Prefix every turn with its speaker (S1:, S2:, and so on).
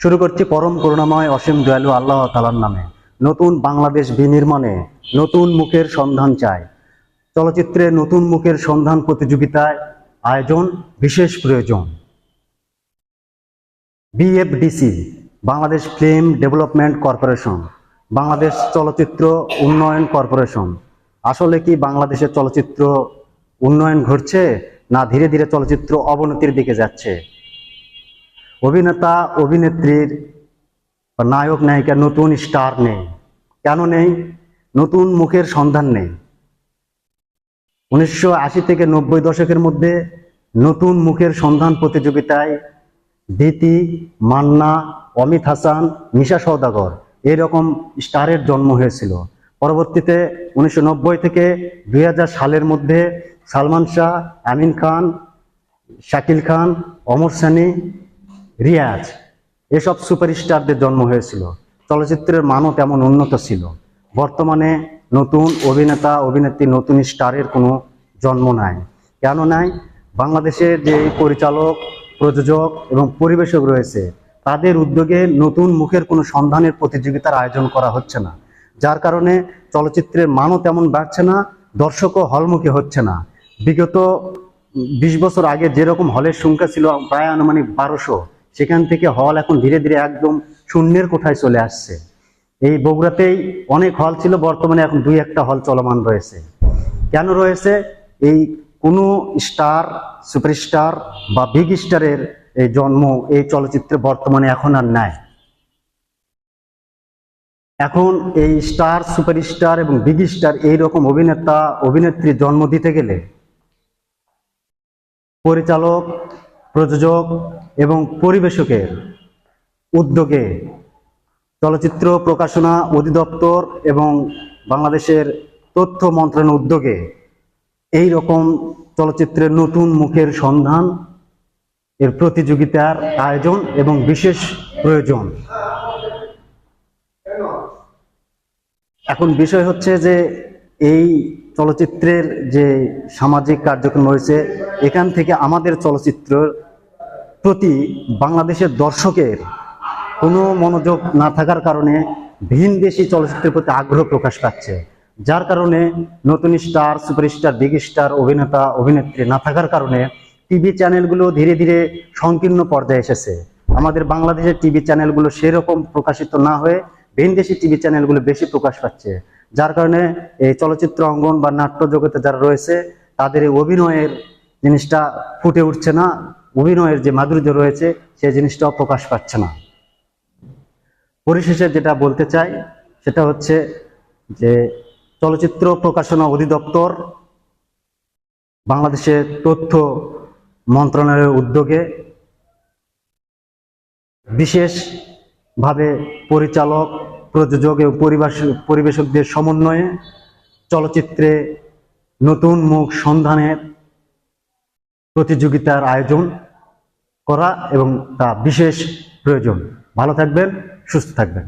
S1: শুরু করছি পরম করুণাময় অসীম দয়ালু আল্লাহ তালার নামে। নতুন বাংলাদেশ বিনির্মাণে নতুন মুখের সন্ধান চায় চলচ্চিত্রে নতুন মুখের সন্ধান প্রতিযোগিতায় আয়োজন, বিশেষ প্রয়োজন। BFDC, Bangladesh film development corporation, Bangladesh চলচ্চিত্র উন্নয়ন কর্পোরেশন। আসলে কি বাংলাদেশের চলচ্চিত্র উন্নয়ন ঘটছে, না ধীরে ধীরে চলচ্চিত্র অবনতির দিকে যাচ্ছে? অভিনেতা, অভিনেত্রীর নায়ক নায়িকার নতুন স্টার নেই। কেন নেই? নতুন মুখের সন্ধান নেই। উনিশশো আশি থেকে নব্বই দশকের মধ্যে নতুন মুখের সন্ধান প্রতিযোগিতায় দিতি, মান্না, অমিত হাসান মিশা সওদাগর এরকম স্টারের জন্ম হয়েছিল। পরবর্তীতে উনিশশো নব্বই থেকে দুই হাজার সালের মধ্যে সালমান শাহ, আমিন খান, শাকিল খান, অমর সানি রিয়াজ, এসব সুপারস্টারদের জন্ম হয়েছিল। চলচ্চিত্রের মানও তেমন উন্নত ছিল। বর্তমানে নতুন অভিনেতা, অভিনেত্রী, নতুন স্টারের কোনো জন্ম নাই। কেন নাই? বাংলাদেশের যে পরিচালক, প্রযোজক এবং পরিবেশক রয়েছে, তাদের উদ্যোগে নতুন মুখের কোনো সন্ধানের প্রতিযোগিতার আয়োজন করা হচ্ছে না। যার কারণে চলচ্চিত্রের মানও তেমন বাড়ছে না, দর্শকও হলমুখী হচ্ছে না। বিগত বিশ বছর আগে যেরকম হলের সংখ্যা ছিল প্রায় আনুমানিক বারোশো সেখান থেকে হল এখন ধীরে ধীরে একদম শূন্যের কোঠায় চলে আসছে। এই বগুড়াতেই অনেক হল ছিল, বর্তমানে এখন দুই একটা হল চলমান রয়েছে। কেন রয়েছে? এই কোনো স্টার, সুপারস্টার বা বিগ স্টারের এই জন্ম এই চলচ্চিত্রে বর্তমানে এখন আর নাই। এখন এই স্টার, সুপারস্টার এবং বিগ স্টার এইরকম অভিনেতা অভিনেত্রী জন্ম দিতে গেলে পরিচালক প্রযোজক এবং পরিবেশকের উদ্যোগে চলচ্চিত্র প্রকাশনা অধিদপ্তর এবং বাংলাদেশের তথ্য মন্ত্রণালয়ের উদ্যোগে এই রকম চলচ্চিত্রের নতুন মুখের সন্ধান, এর প্রতিযোগিতার আয়োজন এবং বিশেষ প্রয়োজন। এখন বিষয় হচ্ছে যে এই চলচ্চিত্রের যে সামাজিক কার্যক্রম রয়েছে, এখান থেকে আমাদের চলচ্চিত্রের প্রতি বাংলাদেশের দর্শকের কোনো মনোযোগ না থাকার কারণে ভিন দেশি চলচ্চিত্রের প্রতি আগ্রহ প্রকাশ পাচ্ছে। যার কারণে নতুন স্টার, সুপারস্টার, বিগ স্টার, অভিনেতা, অভিনেত্রী না থাকার কারণে টিভি চ্যানেলগুলো ধীরে ধীরে সংকীর্ণ পর্যায়ে এসেছে। আমাদের বাংলাদেশের টিভি চ্যানেলগুলো সেরকম প্রকাশিত না হয়ে ভিন ভিনদেশি টিভি চ্যানেলগুলো বেশি প্রকাশ পাচ্ছে। যার কারণে এই চলচ্চিত্র অঙ্গন বা নাট্য জগতে যারা রয়েছে, তাদের এই অভিনয়ের জিনিসটা ফুটে উঠছে না। অভিনয়ের যে মাধুর্য রয়েছে সেই জিনিসটাও প্রকাশ পাচ্ছে না। পরিশেষে যেটা বলতে চাই, সেটা হচ্ছে যে চলচ্চিত্র প্রকাশনা অধিদপ্তর বাংলাদেশের তথ্য মন্ত্রণালয়ের উদ্যোগে বিশেষভাবে পরিচালক, প্রযোজক এবং পরিবেশ, পরিবেশকদের সমন্বয়ে চলচ্চিত্রে নতুন মুখ সন্ধানের প্রতিযোগিতার আয়োজন করা এবং তা বিশেষ প্রয়োজন। ভালো থাকবেন সুস্থ থাকবেন।